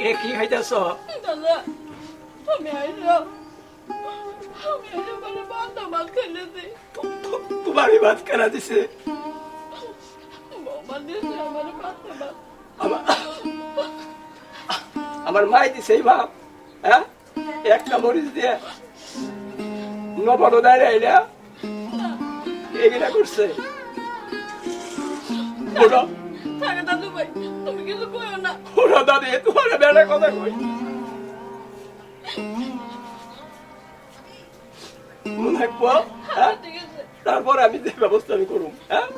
এ কি হইতেছ দাদা আমি মানে ভাত তোমার কেনা দিছে। বৌমা দিয়েছে আমার বান্ধব ভাত আমার আমার মাই দিছে এই বাপ হ্যাঁ? একটা মরিচ দিয়ে নবনো দাঁড়িয়ে আইলা এগুলা করছে? থাকে দাদু ভাই তুমি কিছু কইও না। ওরা দাদি তোমার বেড়া কথা কই মনে হয় তারপর আমি যে ব্যবস্থা আমি করুম হ্যাঁ?